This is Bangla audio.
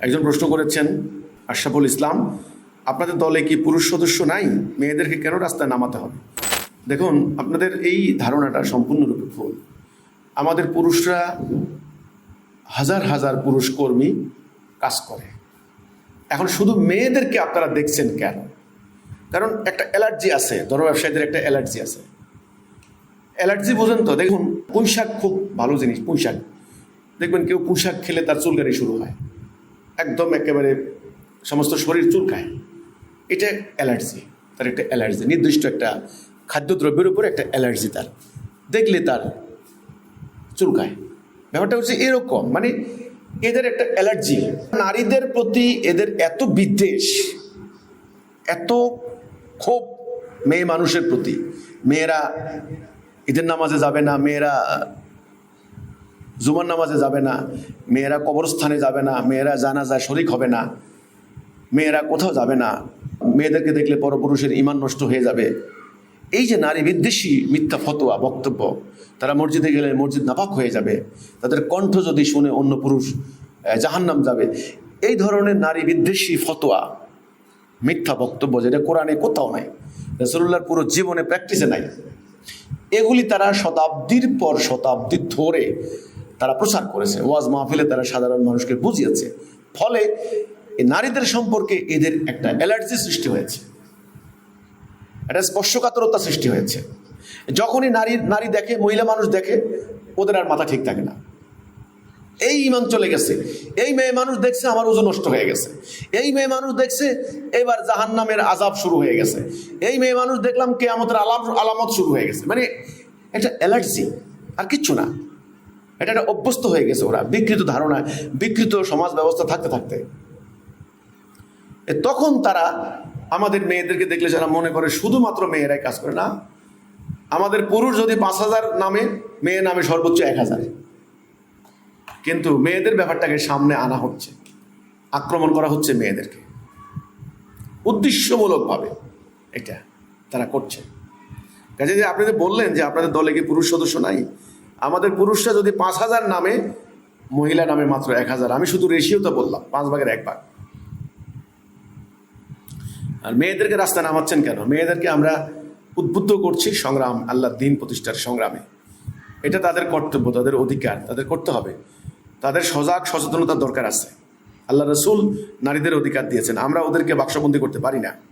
একজন প্রশ্ন করেছেন, আশরাফুল ইসলাম, আপনাদের দলে কি পুরুষ সদস্য নাই? মেয়েদেরকে কেন রাস্তায় নামাতে হবে? দেখুন, আপনাদের এই ধারণাটা সম্পূর্ণরূপে ভুল। আমাদের পুরুষরা হাজার হাজার পুরুষ কর্মী কাজ করে। এখন শুধু মেয়েদেরকে আপনারা দেখছেন কেন? কারণ একটা অ্যালার্জি আছে ধরো ব্যবসায়ীদের একটা অ্যালার্জি আছে। অ্যালার্জি বোঝেন তো, দেখুন, পুঁইশাক খুব ভালো জিনিস, পুঁইশাক। দেখবেন কেউ পুঁইশাক খেলে তার চুলকানি শুরু হয়। একদম একেবারে সমস্ত শরীর চুলকায়। এটা অ্যালার্জি, তার একটা অ্যালার্জি, নির্দিষ্ট একটা খাদ্যদ্রব্যের উপর একটা অ্যালার্জি তার। দেখলে তার চুলকায়। ব্যাপারটা হচ্ছে এরকম মানে এদের একটা অ্যালার্জি। নারীদের প্রতি এদের এত বিদ্বেষ, এত ক্ষোভ মেয়ে মানুষের প্রতি। মেয়েরা ঈদের নামাজে যাবে না, মেয়েরা জুমার নামাজে যাবে না, মেয়েরা কবরস্থানে যাবে না, মেয়েরা জানাজায় শরিক হবে না, মেয়েরা কোথাও যাবে না, মেয়েদেরকে দেখলে পরপুরুষের ইমান নষ্ট হয়ে যাবে। এই যে নারী বিদ্বেষী মিথ্যা ফতোয়া, বক্তব্য, তারা মসজিদে গেলে মসজিদ নাপাক হয়ে যাবে, তাদের কণ্ঠ যদি শুনে অন্য পুরুষ জাহান্নাম যাবে। এই ধরনের নারী বিদ্বেষী ফতোয়া, মিথ্যা বক্তব্য যেটা কোরআনে কোথাও নাই রসুল্লাহর পুরো জীবনে প্র্যাকটিসে নাই। এগুলি তারা শতাব্দীর পর শতাব্দী ধরে তারা প্রচার করেছে। ওয়াজ মাহফিলে তারা সাধারণ মানুষকে বুঝিয়েছে। ফলে নারীদের সম্পর্কে এদের একটা অ্যালার্জি সৃষ্টি হয়েছে। একটা স্পর্শকাতরতা সৃষ্টি হয়েছে। যখনই নারী নারী দেখে, মহিলা মানুষ দেখে, ওদের আর মাথা ঠিক থাকে না। এই ইমান চলে গেছে। এই মেয়ে মানুষ দেখছে আমার ওজন নষ্ট হয়ে গেছে। এই মেয়ে মানুষ দেখছে এবার জাহান নামের আজাব শুরু হয়ে গেছে। এই মেয়ে মানুষ দেখলাম কে আমাদের আলাম, আলামত শুরু হয়ে গেছে। মানে একটা অ্যালার্জি। আর কিচ্ছু না। এটা একটা অভ্যস্ত হয়ে গেছে ওরা, বিকৃত ধারণা, বিকৃত সমাজ ব্যবস্থা থাকতে থাকতে। তখন তারা আমাদের মেয়েদেরকে দেখলে যারা মনে করে শুধুমাত্র মেয়েরাই কাজ করে, না, আমাদের পুরুষ যদি পাঁচ হাজার নামে মেয়ে নামে সর্বোচ্চ এক হাজার। কিন্তু মেয়েদের ব্যাপারটাকে সামনে আনা হচ্ছে, আক্রমণ করা হচ্ছে মেয়েদেরকে। উদ্দেশ্যমূলকভাবে এটা তারা করছে। কাজে যে আপনি বললেন যে আপনাদের দলে কি পুরুষ সদস্য নাই আমাদের পুরুষরা যদি পাঁচ হাজার নামে, মহিলা নামে মাত্র এক হাজার। আমি শুধু রেশিওটা বললাম, পাঁচ ভাগের এক ভাগ। আর মেয়েদেরকে রাস্তা নামাচ্ছেন কেন? মেয়েদেরকে আমরা উদ্বুদ্ধ করছি সংগ্রাম আল্লাহ দিন প্রতিষ্ঠার সংগ্রামে। এটা তাদের কর্তব্য, তাদের অধিকার, তাদের করতে হবে। তাদের সজাগ, সচেতনতার দরকার আছে। আল্লাহ রসুল নারীদের অধিকার দিয়েছেন। আমরা ওদেরকে বাক্সবন্দি করতে পারি না।